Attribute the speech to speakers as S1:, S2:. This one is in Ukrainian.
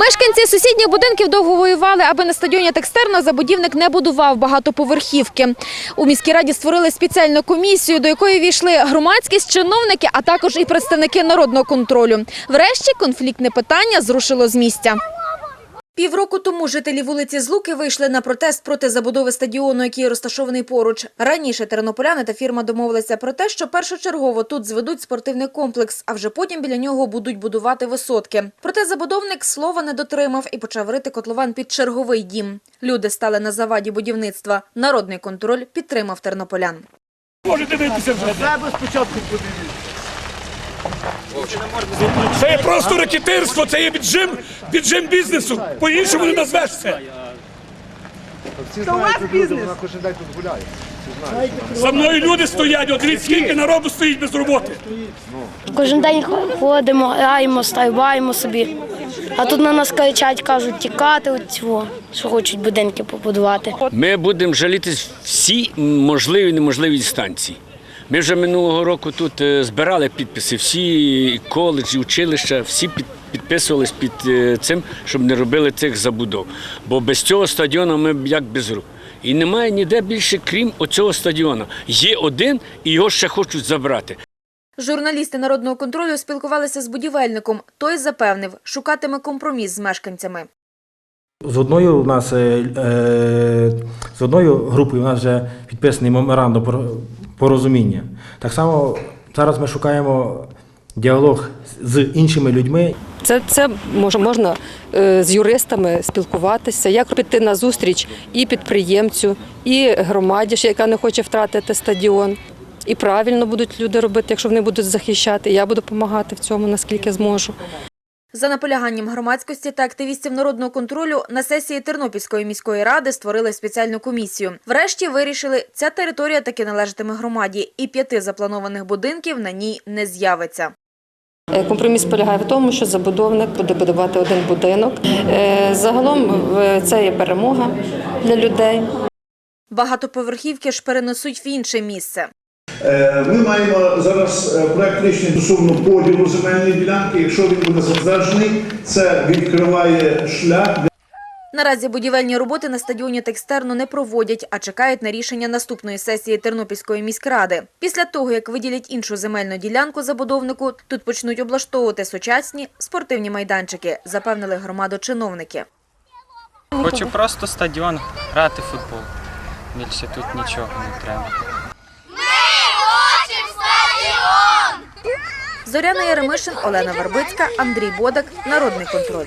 S1: Мешканці сусідніх будинків довго воювали, аби на стадіоні Текстерно забудівник не будував багатоповерхівки. У міській раді створили спеціальну комісію, до якої війшли громадськість, чиновники, а також і представники народного контролю. Врешті конфліктне питання зрушило з місця. Півроку тому жителі вулиці Злуки вийшли на протест проти забудови стадіону, який розташований поруч. Раніше тернополяни та фірма домовилися про те, що першочергово тут зведуть спортивний комплекс, а вже потім біля нього будуть будувати висотки. Проте забудовник слова не дотримав і почав рити котлован під черговий дім. Люди стали на заваді будівництва. Народний контроль підтримав тернополян.
S2: Можете дивитися вже.
S3: Себе спочатку подивіться.
S2: Це є просто рекетирство, це є віджим, віджим бізнесу. По-іншому не назвеш це.
S3: Всі знають, тут люди, вона кожен день тут гуляє. Всі знають.
S2: За мною люди стоять, от дивіться, скільки народу стоїть без роботи.
S4: Кожен день ходимо, граємо, стрибаємо собі. А тут на нас кричать, кажуть, тікати от цього, що хочуть будинки побудувати.
S5: Ми будемо жалітись всі можливі і неможливі дистанції. Ми вже минулого року тут е, збирали підписи, всі коледжі, училища, всі під, підписувались під е, цим, щоб не робили цих забудов. Бо без цього стадіону ми як без рук. І немає ніде більше, крім оцього стадіону. Є один і його ще хочуть забрати.
S1: Журналісти народного контролю спілкувалися з будівельником. Той запевнив, шукатиме компроміс з мешканцями.
S6: З одною у нас е, е, з одною групою у нас вже підписаний меморандум про порозуміння. Так само зараз ми шукаємо діалог з іншими людьми.
S7: Це, це може, можна е, з юристами спілкуватися, як піти на зустріч і підприємцю, і громаді, яка не хоче втратити стадіон. І правильно будуть люди робити, якщо вони будуть захищати. Я буду допомагати в цьому, наскільки зможу.
S1: За наполяганням громадськості та активістів народного контролю на сесії Тернопільської міської ради створили спеціальну комісію. Врешті вирішили, ця територія таки належатиме громаді, і п'яти запланованих будинків на ній не з'явиться.
S7: Е, Компроміс полягає в тому, що забудовник буде будувати один будинок. Е, Загалом це є перемога для людей.
S1: Багатоповерхівки ж перенесуть в інше місце.
S8: Е, Ми маємо зараз проект рішення стосовно поділу земельної ділянки. Якщо він буде затверджений, це відкриває шлях
S1: Наразі будівельні роботи на стадіоні Текстерну не проводять, а чекають на рішення наступної сесії Тернопільської міськради. Після того, як виділять іншу земельну ділянку забудовнику, тут почнуть облаштовувати сучасні спортивні майданчики, запевнили громадочиновники.
S9: Хочу просто стадіон грати футбол. Більше тут нічого не треба.
S1: Зоряна Яремишин, Олена Вербицька, Андрій Бодак. Народний контроль.